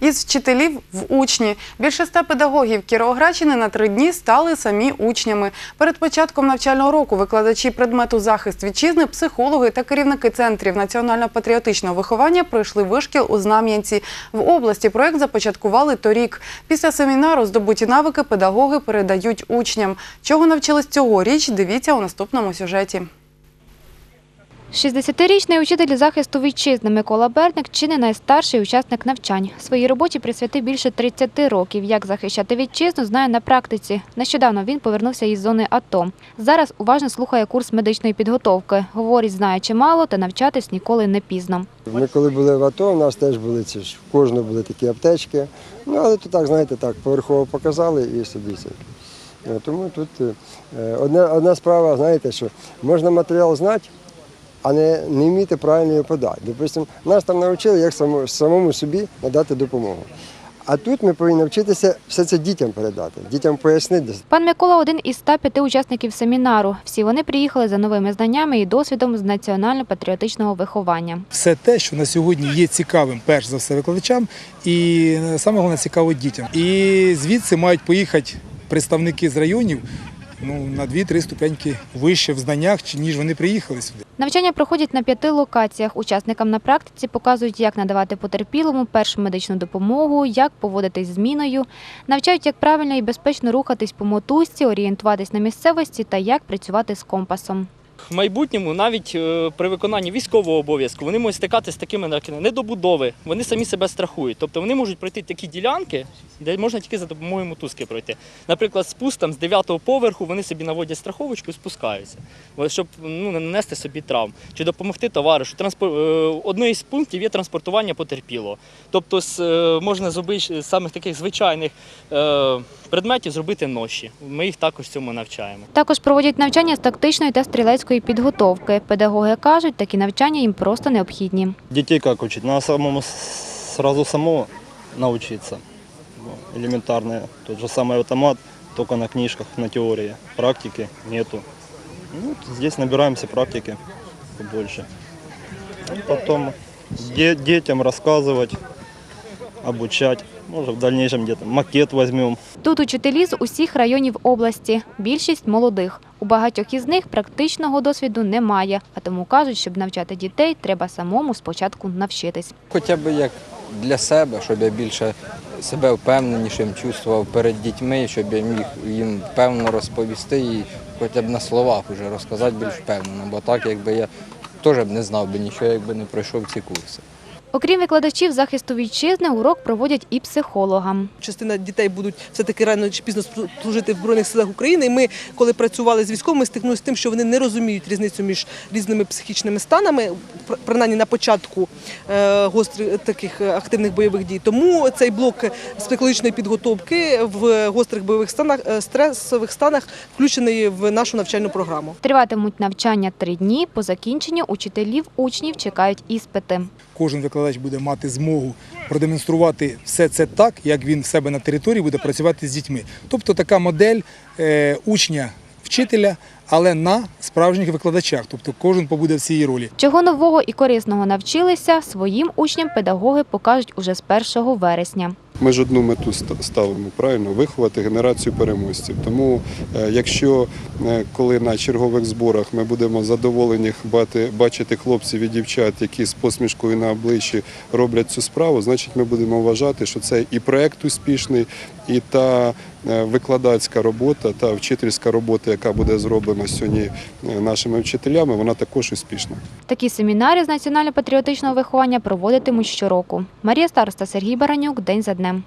Із вчителів в учні. Більше ста педагогів Кіровоградщини на три дні стали самі учнями. Перед початком навчального року викладачі предмету захист вітчизни, психологи та керівники центрів національно-патріотичного виховання пройшли вишкіл у Знам'янці. В області проект започаткували торік. Після семінару здобуті навики педагоги передають учням. Чого навчились цьогоріч, дивіться у наступному сюжеті. 60-річний учитель захисту вітчизни Микола Берник чи не найстарший учасник навчань. Своїй роботі присвятив більше 30 років. Як захищати вітчизну, знає на практиці. Нещодавно він повернувся із зони АТО. Зараз уважно слухає курс медичної підготовки. Говорить, знає чимало, та навчатись ніколи не пізно. Ми коли були в АТО, у нас теж були ці ж, в кожного були такі аптечки. Ну, але то так, знаєте, так, поверхово показали і собі це. Е, Тому тут е, одна, одна справа, знаєте, що можна матеріал знати, а не, не вміти правильно його подати. Допустимо, нас там навчили, як само, самому собі надати допомогу. А тут ми повинні навчитися все це дітям передати, дітям пояснити. Пан Микола один із 105 учасників семінару. Всі вони приїхали за новими знаннями і досвідом з національно-патріотичного виховання. все те, що на сьогодні є цікавим, перш за все, викладачам, і е, саме головне цікаво дітям. І звідси мають поїхати представники з районів ну, на 2-3 ступеньки вище в знаннях, ніж вони приїхали сюди. Навчання проходять на п'яти локаціях. Учасникам на практиці показують, як надавати потерпілому першу медичну допомогу, як поводитись з зміною, навчають, як правильно і безпечно рухатись по мотузці, орієнтуватись на місцевості та як працювати з компасом. В майбутньому, навіть е, при виконанні військового обов'язку, вони можуть стикатися з такими недобудови. Вони самі себе страхують. Тобто вони можуть пройти такі ділянки, де можна тільки за допомогою мотузки пройти. Наприклад, спуск там з 9-го поверху вони собі наводять страховочку і спускаються, щоб ну, не нанести собі травм чи допомогти товаришу. Транспор... е, Одним із пунктів є транспортування потерпілого. Тобто е, можна з обич- самих таких звичайних предметів зробити ноші. Ми їх також цьому навчаємо. Також проводять навчання з тактичної та стрілецької підготовки. Педагоги кажуть, такі навчання їм просто необхідні. Детей как учить? Надо самому сразу самому научиться. Ну, Элементарное. Тот же самый автомат, только на книжках, на теории. Практики нету. Ну, здесь набираемся практики побольше. И потом де- детям Может, в дальнейшем где-то макет возьмем. Тут учителі з усіх районів області. Більшість молодих. У багатьох із них практичного досвіду немає, а тому кажуть, щоб навчати дітей, треба самому спочатку навчитись. Хоча б як для себе, щоб я більше себе впевненішим чувствував перед дітьми, щоб я міг їм впевнено розповісти і хоча б на словах вже розказати більш впевнено, бо так якби я теж б не знав би нічого, якби не пройшов ці курси. Окрім викладачів захисту вітчизни, урок проводять і психологам. частина дітей будуть все-таки рано чи пізно служити в Збройних силах України. І ми, коли працювали з військовими, стикнулися з тим, що вони не розуміють різницю між різними психічними станами, принаймні на початку е, гострих таких е, активних бойових дій. Тому цей блок з психологічної підготовки в гострих бойових станах, е, стресових станах включений в нашу навчальну програму. Триватимуть навчання три дні. По закінченню учителів учнів чекають іспити. Кожен викладач буде мати змогу продемонструвати все це так, як він в себе на території буде працювати з дітьми. Тобто така модель е, учня вчителя, але на справжніх викладачах. Тобто кожен побуде в цій ролі. Чого нового і корисного навчилися, своїм учням педагоги покажуть уже з 1 вересня. Ми ж одну мету ставимо правильно виховати генерацію переможців. Тому, е, якщо е, коли на чергових зборах ми будемо задоволені бачити хлопців і дівчат, які з посмішкою на обличчі роблять цю справу, значить ми будемо вважати, що це і проект успішний, і та е, викладацька робота, та вчительська робота, яка буде зроблена сьогодні е, нашими вчителями, вона також успішна. Такі семінари з національно-патріотичного виховання проводитимуть щороку. Марія Староста, Сергій Баранюк. День за днем.